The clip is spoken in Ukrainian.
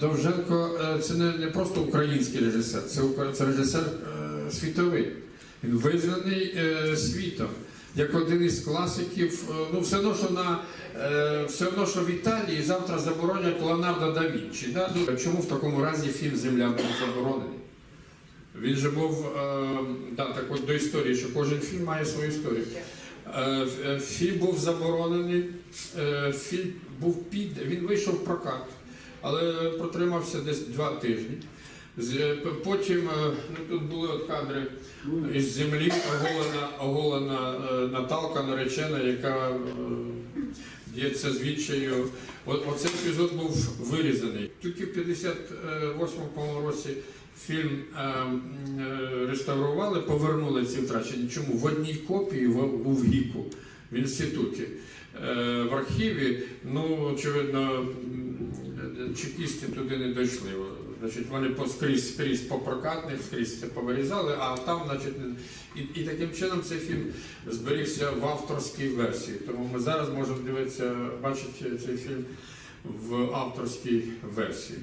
Довженко е, це не, не просто український режисер, це, це режисер е, світовий. Він визнаний е, світом. Як один із класиків, е, ну все одно, що на е, все одно, що в Італії завтра заборонять Леонардо да Вінчі. Да? Ну, Чому в такому разі фільм Земля був заборонений? Він же був е, да, так от до історії, що кожен фільм має свою історію. Е, е, Фільм був заборонений, фільм був під, він вийшов в прокат, але протримався десь два тижні. Е, Потім е, ну, тут були от кадри із землі оголена, оголена е, Наталка наречена, яка е, б'ється з. От, оцей епізод був вирізаний. Тільки в 58-му році фільм реставрували, повернули ці втрачені. Чому? В одній копії був гіку в інституті. В архіві, ну, очевидно, чекісти туди не дійшли. Значить, вони скрізь, скрізь по прокатних, скрізь це повирізали, а там, значить, і, і таким чином цей фільм зберігся в авторській версії. Тому ми зараз можемо дивитися, бачити цей фільм в авторській версії.